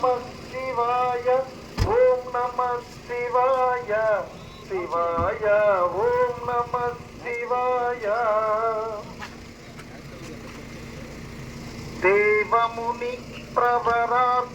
నమ శివాయ ఓం నమ శివాయ శివాయ ఓం నమ శివాయ దేవముని ప్రవరాత్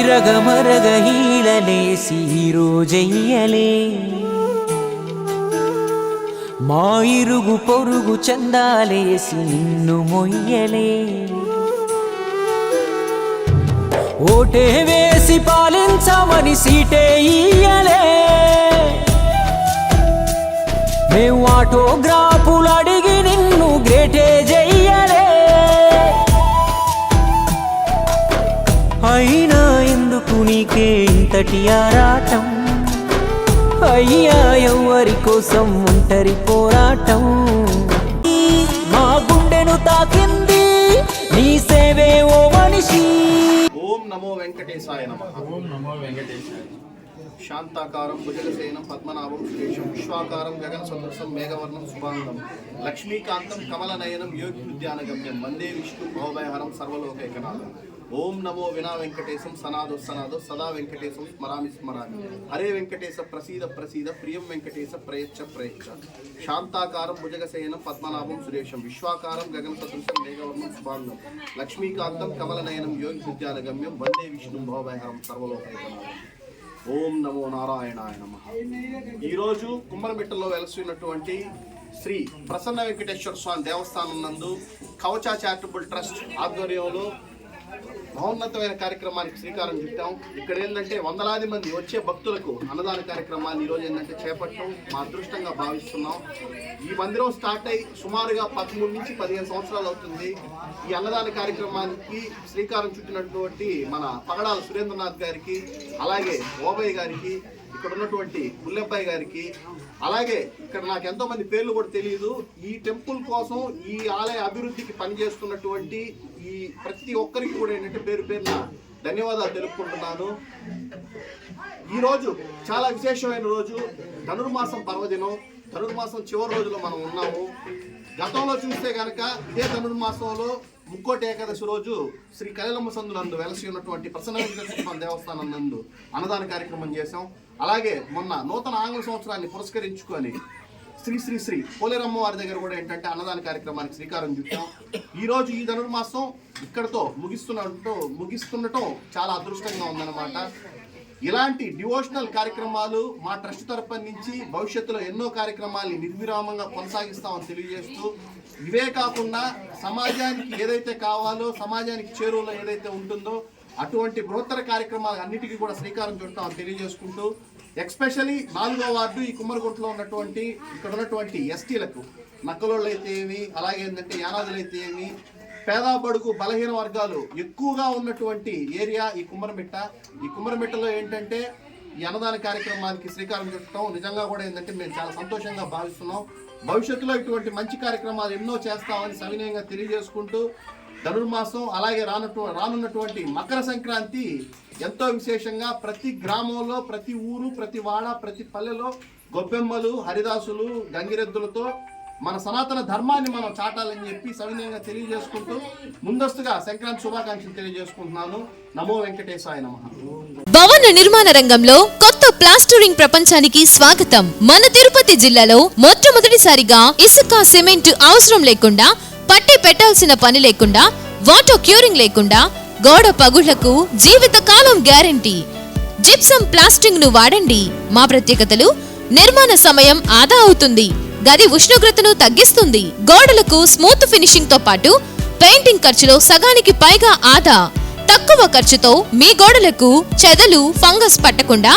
ఈరగమరగ హీలలేసి రోజయ్యలే మా ఇరుగు పొరుగు చందాలేసి నిన్ను మొయ్యలే. ఓటే వేసి పాలించమని సీటే ఇయ్యలే. మేము ఆటోగ్రాఫులు అడిగి ఇంతటి ఆరాటం అయ్యా ఎవ్వరి కోసం ఒంటరి పోరాటం. మా గుండెను తాకింది నీ సేవే ఓ మనిషి. ఓం నమో వెంకటేశాయ నమ. ఓం నమో వెంకటేశాయ. శాంతాకారం భుజగసేనం పద్మనాభం శ్రేషం విశ్వాకారం గగన సదృశం మేఘవర్ణం శుభాంగం. లక్ష్మీకాంతం కమలనయనం యోగి ఉద్యానగమ్యం. వందే విష్ణు భవభయహరం సర్వలోకైకనాథం ఓం నమో వినా వెంకటేశం సనాదో సనాదో సదా వెంకటేశం స్మరామి స్మరామి. హరే వెంకటేశ ప్రసీద ప్రసీద ప్రియం వెంకటేశ ప్రయచ్చ ప్రయచ్చ. శాంతాకారం భుజగసేనం పద్మనాభం సురేషం విశ్వాకారం గగన సదృశం మేఘవర్ణం శుభాంగం లక్ష్మీకాంతం కమలనయనం యోగి విద్యానగమ్యం వందే విష్ణు భవభయహరం సర్వలోకైకనాథం ఓం నమో నారాయణాయ నమ. ఈరోజు కుమ్మరమిట్టలో వెలసినటువంటి శ్రీ ప్రసన్న వెంకటేశ్వర స్వామి దేవస్థానం నందు కవచ చారిటబుల్ ట్రస్ట్ ఆధ్వర్యంలో మహోన్నతమైన కార్యక్రమానికి శ్రీకారం చుట్టాం. ఇక్కడ ఏంటంటే వందలాది మంది వచ్చే భక్తులకు అన్నదాన కార్యక్రమాన్ని ఈరోజు ఏంటంటే చేపట్టడం మా అదృష్టంగా భావిస్తున్నాం. ఈ మందిరం స్టార్ట్ అయ్యి సుమారుగా పదమూడు నుంచి పదిహేను సంవత్సరాలు అవుతుంది. ఈ అన్నదాన కార్యక్రమానికి శ్రీకారం చుట్టినటువంటి మన పగడాల సురేంద్రనాథ్ గారికి అలాగే ఓబయ్య గారికి ఇక్కడ ఉన్నటువంటి బుల్లెబ్బాయి గారికి. అలాగే ఇక్కడ నాకు ఎంతో మంది పేర్లు కూడా తెలియదు ఈ టెంపుల్ కోసం ఈ ఆలయ అభివృద్ధికి పనిచేస్తున్నటువంటి ఈ ప్రతి ఒక్కరికి కూడా ఏంటంటే పేరు పేరున ధన్యవాదాలు తెలుపుకుంటున్నాను. ఈ రోజు చాలా విశేషమైన రోజు. ధనుర్మాసం పర్వదినం. ధనుర్మాసం చివరి రోజులో మనం ఉన్నాము. గతంలో చూస్తే కనుక ఇదే ధనుర్మాసంలో ముక్కోటి ఏకాదశి రోజు శ్రీ కళ్యాణమ్మ సందు నందు వెలసి ఉన్నటువంటి ప్రసన్న వెంకటేశ్వర దేవస్థానం నందు అన్నదాన కార్యక్రమం చేశాం. అలాగే మొన్న నూతన ఆంగ్ల సంవత్సరాన్ని పురస్కరించుకొని శ్రీ శ్రీ శ్రీ పోలేరమ్మ వారి దగ్గర కూడా ఏంటంటే అన్నదాన కార్యక్రమానికి శ్రీకారం చుట్టాం. ఈ రోజు ఈ ధనుర్మాసం ఇక్కడతో ముగిస్తున్నట్టు ముగిస్తుండటం చాలా అదృష్టంగా ఉందన్నమాట. ఇలాంటి డివోషనల్ కార్యక్రమాలు మా ట్రస్ట్ తరపున నుంచి భవిష్యత్తులో ఎన్నో కార్యక్రమాలు నిర్విరామంగా కొనసాగిస్తామని తెలియజేస్తూ ఇవే కాకుండా సమాజానికి ఏదైతే కావాలో సమాజానికి చేరువలో ఏదైతే ఉంటుందో అటువంటి బృహత్తర కార్యక్రమాలు అన్నిటికీ కూడా శ్రీకారం చుట్టామని తెలియజేసుకుంటూ ఎక్స్పెషలీ నాలుగో వార్డు ఈ కుమ్మరిగుంటలో ఉన్నటువంటి ఇక్కడ ఉన్నటువంటి ఎస్టీలకు నక్కలోళ్ళు అయితే ఏమి అలాగే ఏంటంటే యానాదులు అయితే ఏమి పేద బడుగు బలహీన వర్గాలు ఎక్కువగా ఉన్నటువంటి ఏరియా ఈ కుమ్మరమిట్ట. ఈ కుమ్మరమిట్టలో ఏంటంటే ఈ అన్నదాన కార్యక్రమానికి శ్రీకారం చుట్టడం నిజంగా కూడా ఏంటంటే మేము చాలా సంతోషంగా భావిస్తున్నాం. భవిష్యత్తులో ఇటువంటి మంచి కార్యక్రమాలు ఎన్నో చేస్తామని సవినయంగా తెలియజేసుకుంటూ ధనుర్మాసం అలాగే రానటు రానున్నటువంటి మకర సంక్రాంతి ఎంతో విశేషంగా ప్రతి గ్రామంలో ప్రతి ఊరు ప్రతి వాడ ప్రతి పల్లెలో గొబ్బెమ్మలు హరిదాసులు గంగిరెద్దులతో మన సనాతన ధర్మాన్ని మనం చాటాలని చెప్పి సవినయంగా తెలియజేసుకుంటూ ముందస్తుగా సంక్రాంతి శుభాకాంక్షలు తెలియజేసుకుంటున్నాను. నమో వెంకటేశాయ నమ. భవన నిర్మాణ రంగంలో కొత్త ప్లాస్టరింగ్ ప్రపంచానికి స్వాగతం. మన తిరుపతి జిల్లాలో మొట్టమొదటిసారిగా ఇసుక సిమెంట్ అవసరం లేకుండా పెట్టాల్సిన పని లేకుండా వాటర్ క్యూరింగ్ లేకుండా గోడ పగుళ్ళకు జీవిత కాలం గ్యారంటీ. జిప్సం ప్లాస్టింగ్ను వాడండి. మా ప్రత్యేకతలు నిర్మాణ సమయం ఆదా అవుతుంది. గది ఉష్ణోగ్రతను తగ్గిస్తుంది. గోడలకు స్మూత్ ఫినిషింగ్తో పాటు పెయింటింగ్ ఖర్చులో సగానికి పైగా ఆదా. తక్కువ ఖర్చుతో మీ గోడలకు చెదలు ఫంగస్ పట్టకుండా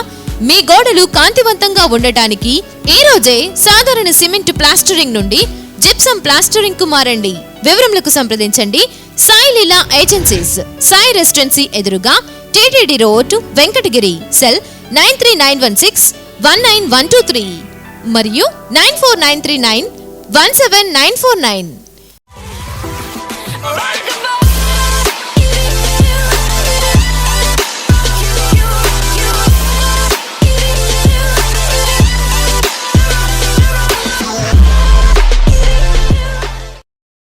మీ గోడలు కాంతివంతంగా ఉండటానికి ఈ రోజే సాధారణ సిమెంట్ ప్లాస్టరింగ్ నుండి జిప్సం ప్లాస్టరింగ్కు మారండి వివరములకు సంప్రదించండి. సాయి లీలా ఏజెన్సీస్ సాయి రెసిడెన్సీ ఎదురుగా TTD road Venkatagiri cell nine three nine one six one nine one two three. మరియు nine four nine three nine one seven nine four nine.